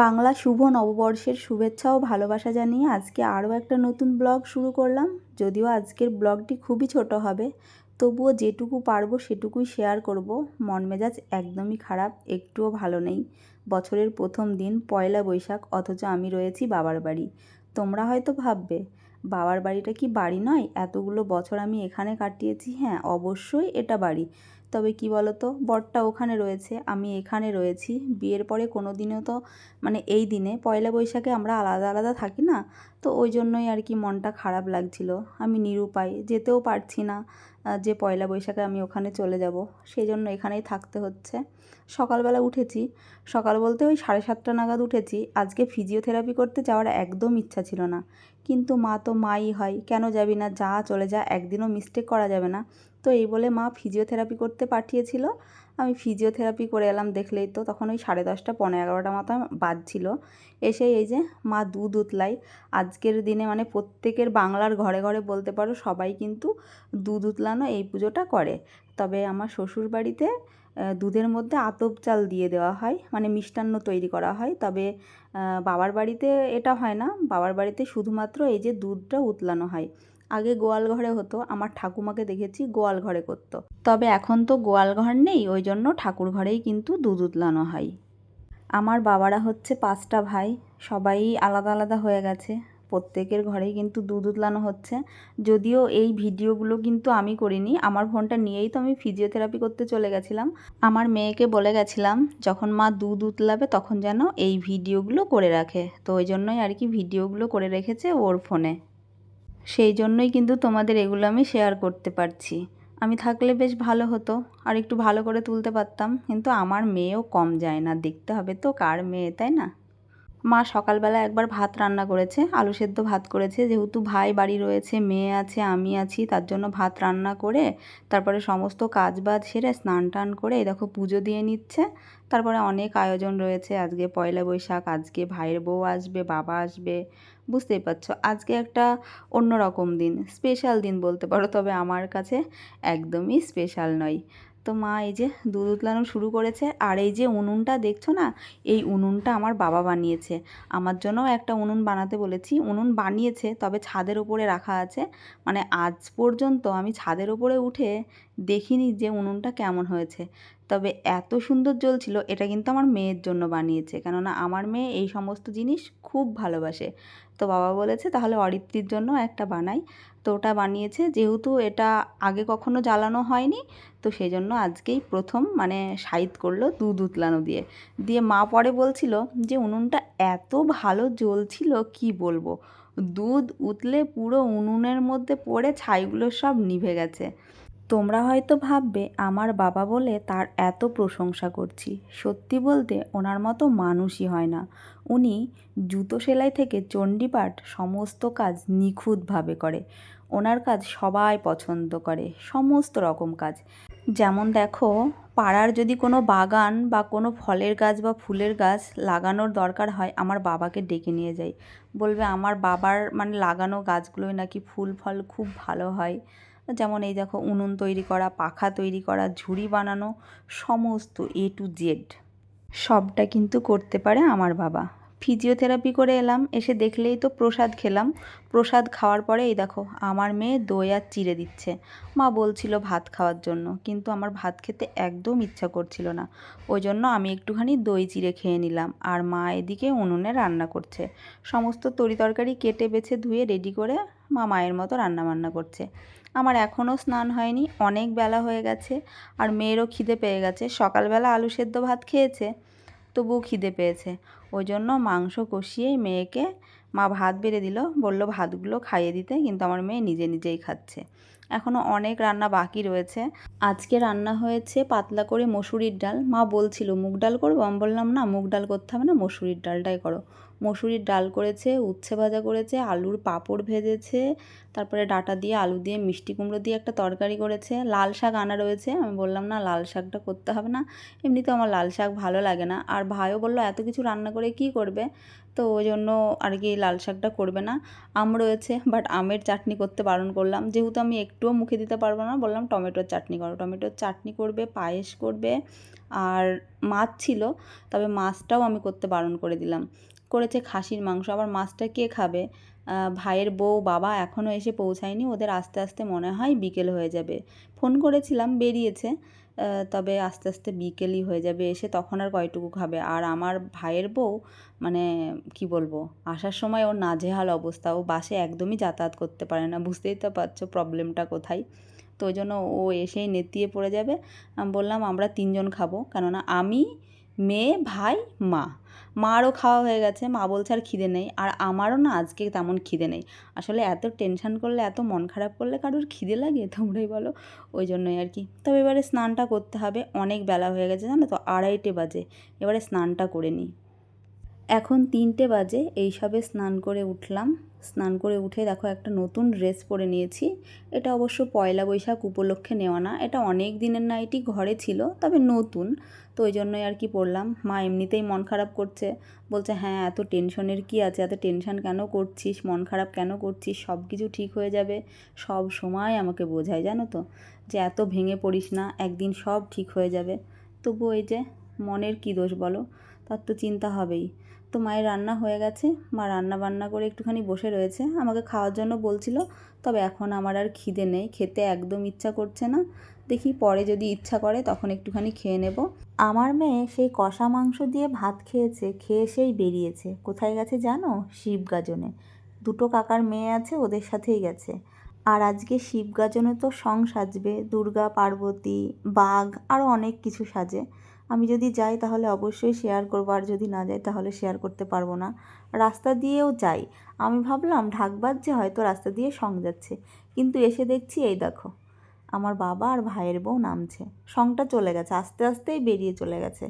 বাংলা শুভ নববর্ষের শুভেচ্ছা ও ভালোবাসা জানিয়ে আজকে আরও একটা নতুন ব্লগ শুরু করলাম। যদিও আজকের ব্লগটি খুবই ছোট হবে, তবুও যেটুকু পারব সেটুকুই শেয়ার করব। মন মেজাজ একদমই খারাপ, একটুও ভালো নেই। বছরের প্রথম দিন, পয়লা বৈশাখ, অথচ আমি রয়েছি বাবার বাড়ি। তোমরা হয়তো ভাববে, বাবার বাড়িটা কি বাড়ি নয়? এতগুলো বছর আমি এখানে কাটিয়েছি। হ্যাঁ অবশ্যই এটা বাড়ি। তবে কি তো বরটা ওখানে রয়েছে, আমি এখানে রয়েছি। বিয়ের পরে কোনো দিনও তো মানে এই দিনে, পয়লা বৈশাখে আমরা আলাদা আলাদা থাকি না? তো ওই জন্যই আর কি মনটা খারাপ লাগছিল। আমি নিরুপায়, যেতেও পারছি না। যে পয়লা বৈশাখে আমি ওখানে চলে যাব, সেই জন্য এখানেই থাকতে হচ্ছে। সকালবেলা উঠেছি। সকাল বলতে ওই সাড়ে সাতটা নাগাদ উঠেছি। আজকে ফিজিওথেরাপি করতে যাওয়ার একদম ইচ্ছা ছিল না। কিন্তু মা তো মাই হয়, কেন যাবি না, যা চলে যা, একদিনও মিস্টেক করা যাবে না। তো এই বলে মা ফিজিওথেরাপি করতে পাঠিয়েছিল। আমি ফিজিওথেরাপি করে এলাম দেখলেই তো, তখন ওই সাড়ে দশটা পনেরো এগারোটা মতো বাজছিল। এসে এই যে মা দুধ উতলাই। আজকের দিনে মানে প্রত্যেকের বাংলার ঘরে ঘরে বলতে পারো, সবাই কিন্তু দুধ উতলানো এই পুজোটা করে। তবে আমার শ্বশুর বাড়িতে দুধের মধ্যে আতপ চাল দিয়ে দেওয়া হয় মানে মিষ্টান্ন তৈরি করা হয়। তবে বাবার বাড়িতে এটা হয় না। বাবার বাড়িতে শুধুমাত্র এই যে দুধটা উতলানো হয়। আগে গোয়াল ঘরে হতো, আমার ঠাকুমাকে দেখেছি গোয়াল ঘরে করতো। তবে এখন তো গোয়াল ঘর নেই, ওই জন্য ঠাকুর ঘরেই কিন্তু দুধ উতলানো হয়। আমার বাবারা হচ্ছে পাঁচটা ভাই, সবাই আলাদা আলাদা হয়ে গেছে। প্রত্যেকের ঘরেই কিন্তু দুধ উতলানো হচ্ছে। যদিও এই ভিডিওগুলো কিন্তু আমি করিনি, আমার ফোনটা নিয়েই তো আমি ফিজিওথেরাপি করতে চলে গেছিলাম। আমার মেয়েকে বলে গেছিলাম, যখন মা দুধ উতলাবে তখন যেন এই ভিডিওগুলো করে রাখে। তো ওই জন্যই আর কি ভিডিওগুলো করে রেখেছে ওর ফোনে। সেই জন্যই কিন্তু তোমাদের এগুলো আমি শেয়ার করতে পারছি। আমি থাকলে বেশ ভালো হতো, আর একটু ভালো করে তুলতে পারতাম, কিন্তু আমার মেয়েও কম যায় না, দেখতে হবে তো কার মেয়ে, তাই না? মা সকালবেলা একবার ভাত রান্না করেছে, আলু সেদ্ধ ভাত করেছে। যেহেতু ভাই বাড়ি রয়েছে, মেয়ে আছে, আমি আছি, তার জন্য ভাত রান্না করে, তারপরে সমস্ত কাজ বাজ সেরে স্নান টান করে, এই দেখো পুজো দিয়ে নিচ্ছে। তারপরে অনেক আয়োজন রয়েছে, আজকে পয়লা বৈশাখ, আজকে ভাইয়ের বউ আসবে, বাবা আসবে, বুঝতেই পারছ? আজকে একটা অন্যরকম দিন স্পেশাল দিন বলতে পারো, তবে আমার কাছে একদমই স্পেশাল নয়। তো মা এই যে দুধ উতলানো শুরু করেছে, আর এই যে উনুনটা দেখছ না? এই উনুনটা আমার বাবা বানিয়েছে। আমার জন্যও একটা উনুন বানাতে বলেছি। উনুন বানিয়েছে, তবে ছাদের ওপরে রাখা আছে। মানে আজ পর্যন্ত আমি ছাদের ওপরে উঠে দেখিনি যে উনুনটা কেমন হয়েছে। তবে এত সুন্দর জ্বলছিল, এটা কিন্তু আমার মেয়ের জন্য বানিয়েছে। কেননা আমার মেয়ে এই সমস্ত জিনিস খুব ভালোবাসে। তো বাবা বলেছে, তাহলে অরিত্রির জন্য একটা বানাই। তো ওটা বানিয়েছে, যেহেতু এটা আগে কখনো জ্বালানো হয়নি, তো সেই জন্য আজকেই প্রথম মানে সাইদ করল দুধ উতলানো দিয়ে। দিয়ে মা পরে বলছিল যে, উনুনটা এত ভালো জ্বলছিল, কি বলব? দুধ উতলে পুরো উনুনের মধ্যে পড়ে ছাইগুলো সব নিভে গেছে। তোমরা হয়তো ভাববে, আমার বাবা বলে তার এত প্রশংসা করছি। সত্যি বলতে ওনার মতো মানুষই হয় না। উনি জুতো সেলাই থেকে চণ্ডীপাঠ সমস্ত কাজ নিখুঁতভাবে করে। ওনার কাজ সবাই পছন্দ করে, সমস্ত রকম কাজ। যেমন দেখো, পাড়ার যদি কোনো বাগান বা কোনো ফলের গাছ বা ফুলের গাছ লাগানোর দরকার হয়, আমার বাবাকে ডেকে নিয়ে যাই। বলবে, আমার বাবার মানে লাগানো গাছগুলোই নাকি ফুল ফল খুব ভালো হয়। যেমন এই দেখো উনুন তৈরি করা, পাখা তৈরি করা, ঝুড়ি বানানো, সমস্ত এ টু জেড সবটা কিন্তু করতে পারে আমার বাবা। ফিজিওথেরাপি করে এলাম, এসে দেখলেই তো প্রসাদ খেলাম। প্রসাদ খাওয়ার পরে এই দেখো, আমার মেয়ে দই আর চিড়ে দিচ্ছে। মা বলছিল ভাত খাওয়ার জন্য, কিন্তু আমার ভাত খেতে একদম ইচ্ছা করছিল না। ওই জন্য আমি একটুখানি দই চিড়ে খেয়ে নিলাম, আর মা এদিকে উনুনে রান্না করছে। সমস্ত তরি তরকারি কেটে, বেছে, ধুয়ে রেডি করে মা মায়ের মতো রান্না বান্না করছে। আমার এখনও স্নান হয়নি, অনেক বেলা হয়ে গেছে আর মেয়েরও খিদে পেয়ে গেছে। সকালবেলা আলু সেদ্ধ ভাত খেয়েছে, তবুও খিদে পেয়েছে। ওই জন্য মাংস কষিয়েই মেয়েকে মা ভাত বেড়ে দিল। বলল, ভাতগুলো খাইয়ে দিতে। কিন্তু আমার মেয়ে নিজে নিজেই খাচ্ছে। এখনও অনেক রান্না বাকি রয়েছে। আজকে রান্না হয়েছে পাতলা করে মসুরির ডাল। মা বলছিল, মুগ ডাল করব? আমি বললাম, না, মুগ ডাল করতে হবে না, মসুরির ডালটাই করো। মসুরির ডাল করেছে, উচ্ছে ভাজা করেছে, আলুর পাঁপড় ভেজেছে, তারপরে ডাটা দিয়ে আলু দিয়ে মিষ্টি কুমড়ো দিয়ে একটা তরকারি করেছে, লাল শাক আনা রয়েছে। আমি বললাম, না, লাল শাকটা করতে হবে না এমনিতে আমার লাল শাক ভালো লাগে না। আর ভাইও বলল, এত কিছু রান্না করে কি করবে? তো ওই জন্য আর কি লাল শাকটা করবে না। আম রয়েছে বাট আমের চাটনি করতে বারণ করলাম। যেহেতু আমি একটুও মুখে দিতে পারব না, বললাম টমেটোর চাটনি করো। টমেটোর চাটনি করবে, পায়েস করবে, আর মাছ ছিল, তবে মাছটাও আমি করতে বারণ করে দিলাম। করেছে খাসির মাংস। আবার মাছটা কে খাবে? ভাইয়ের বউ, বাবা এখনও এসে পৌঁছায়নি। ওদের আস্তে আস্তে মনে হয় বিকেল হয়ে যাবে। ফোন করেছিলাম, বেরিয়েছে। তবে আস্তে আস্তে বিকেলই হয়ে যাবে, এসে তখন আর কয়টুকু খাবে। আর আমার ভাইয়ের বউ মানে কি বলব, আসার সময় ওর নাজেহাল অবস্থা। ও বাসে একদমই যাতায়াত করতে পারে না, বুঝতেই তো পারছ প্রবলেমটা কোথায়। তো ওই জন্য ও এসেই নেতিয়ে পড়ে যাবে। আমি বললাম, আমরা তিনজন খাব। কেননা আমি মেয়ে, ভাই, মা। মারও খাওয়া হয়ে গেছে, মা বলছে আর খিদে নেই। আর আমারও না আজকে তেমন খিদে নেই। আসলে এত টেনশান করলে, এত মন খারাপ করলে কারোর খিদে লাগে? তোমরাই বলো। ওই জন্যই আর কি। তবে এবারে স্নানটা করতে হবে। অনেক বেলা হয়ে গেছে, জানো তো? আড়াইটে বাজে। এবারে স্নানটা করে নিই। এখন তিনটে বাজে, এইসবে স্নান করে উঠলাম। স্নান করে উঠে দেখো একটা নতুন ড্রেস পরে নিয়েছি। এটা অবশ্য পয়লা বৈশাখ উপলক্ষে নেওয়া না, এটা অনেক দিনের নাইটি ঘরে ছিল, তবে নতুন। তো ওই জন্যই আর কি পরলাম। মা এমনিতেই মন খারাপ করছে, বলছে হ্যাঁ এত টেনশনের কি আছে? এত টেনশন কেন করছিস? মন খারাপ কেন করছিস? সব কিছু ঠিক হয়ে যাবে। সব সময় আমাকে বোঝায়, জানো তো, যে এত ভেঙে পড়িস না, একদিন সব ঠিক হয়ে যাবে। তবু ওই যে, মনের কী দোষ বলো? তার তো চিন্তা হবেই। তো মায়ের রান্না হয়ে গেছে। মা রান্না বান্না করে একটুখানি বসে রয়েছে। আমাকে খাওয়ার জন্য বলছিল, তবে এখন আমার আর খিদে নেই, খেতে একদম ইচ্ছা করছে না। দেখি পরে যদি ইচ্ছা করে তখন একটুখানি খেয়ে নেব। আমার মেয়ে সেই কষা মাংস দিয়ে ভাত খেয়েছে, খেয়ে সেই বেরিয়েছে। কোথায় গেছে জানো? শিব গাজনে দুটো কাকার মেয়ে আছে, ওদের সাথেই গেছে। আর আজকে শিব গাজনে তো সং সাজবে। দুর্গা, পার্বতী, বাঘ আরও অনেক কিছু সাজে। আমি যদি যাই তাহলে অবশ্যই শেয়ার করব, আর যদি না যাই তাহলে শেয়ার করতে পারব না। রাস্তা দিয়েও যাই। আমি ভাবলাম ঢাকবার যে হয়তো রাস্তা দিয়ে সং যাচ্ছে। কিন্তু এসে দেখছি এই দেখো, আমার বাবা আর ভাইয়ের বউ নামছে। সংটা চলে গেছে, আস্তে আস্তেই বেরিয়ে চলে গেছে।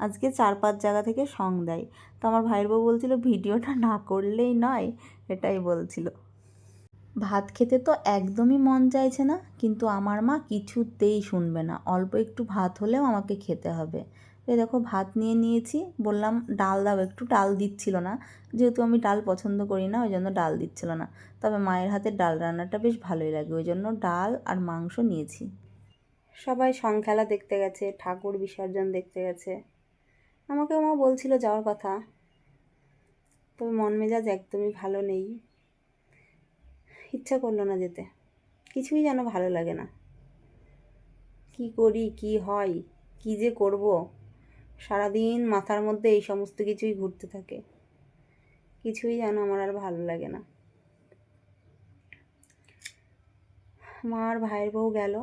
আজকে চার পাঁচ জায়গা থেকে সং দেয়। তো আমার ভাইয়ের বউ বলছিল, ভিডিওটা না করলেই নয়। এটাই বলছিল। ভাত খেতে তো একদমই মন চাইছে না, কিন্তু আমার মা কিছুতেই শুনবে না। অল্প একটু ভাত হলেও আমাকে খেতে হবে। এই দেখো, ভাত নিয়ে নিয়েছি। বললাম, ডাল দাও। একটু ডাল দিচ্ছিল না। যেহেতু আমি ডাল পছন্দ করি না ওই জন্য ডাল দিচ্ছিল না। তবে মায়ের হাতের ডাল রান্নাটা বেশ ভালোই লাগে। ওই জন্য ডাল আর মাংস নিয়েছি। সবাই সংখ্যালা দেখতে গেছে, ঠাকুর বিসর্জন দেখতে গেছে। আমাকে মা বলছিল যাওয়ার কথা। তবে মন মেজাজ একদমই ভালো নেই। ইচ্ছা করল না যেতে। কিছুই যেন ভালো লাগে না। কি করি, কি হয়, কি যে করব? সারাদিন মাথার মধ্যে এই সমস্ত কিছুই ঘুরতে থাকে। কিছুই যেন আমার আর ভালো লাগে না। মা আর ভাইয়ের বউ গেল।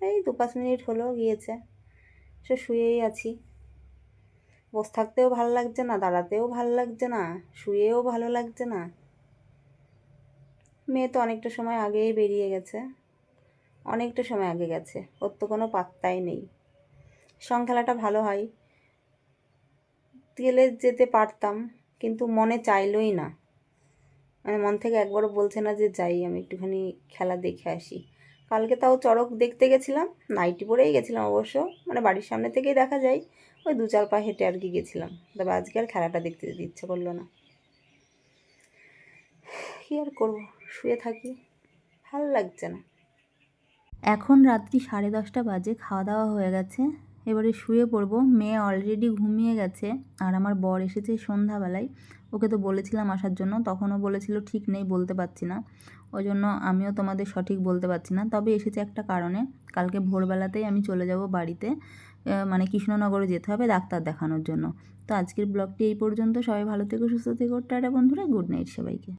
এই দু পাঁচ মিনিট হলো, গিয়েছে। সে শুয়েই আছি। বসে থাকতেও ভালো লাগছে না, দাঁড়াতেও ভালো লাগছে না, শুয়েও ভালো লাগছে না। মেয়ে তো অনেকটা সময় আগেই বেরিয়ে গেছে। অনেকটা সময় আগে গেছে। ওর তো কোনো পাত্তাই নেই। সং খেলাটা ভালো হয়। গেলে যেতে পারতাম, কিন্তু মনে চাইলই না। মানে মন থেকে একবারও বলছে না যে যাই, আমি একটুখানি খেলা দেখে আসি। কালকে তাও চড়ক দেখতে গেছিলাম নাইটি পরেই গেছিলাম অবশ্য। মানে বাড়ির সামনে থেকেই দেখা যায়, ওই দু চার পা হেঁটে আর কি গেছিলাম। তবে আজকে আর খেলাটা দেখতে যেতে ইচ্ছে করল না। কী আর করব? শুয়ে থাকি, ভালো লাগছে না। এখন রাত্রি সাড়ে দশটা বাজে খাওয়া দাওয়া হয়ে গেছে। এবারে শুয়ে পড়ব। মেয়ে অলরেডি ঘুমিয়ে গেছে, আর আমার বর এসেছে সন্ধ্যাবেলায়। ওকে তো বলেছিলাম আসার জন্য, তখনও বলেছিল ঠিক নেই, বলতে পারছি না। ওই জন্য আমিও তোমাদের সঠিক বলতে পারছি না। তবে এসেছে একটা কারণে, কালকে ভোরবেলাতেই আমি চলে যাব বাড়িতে। মানে কৃষ্ণনগরে যেতে হবে ডাক্তার দেখানোর জন্য। তো আজকের ব্লগটি এই পর্যন্ত। সবাই ভালো থেকো, সুস্থ থেকো। টাটা বন্ধুরা, গুড নাইট সবাইকে।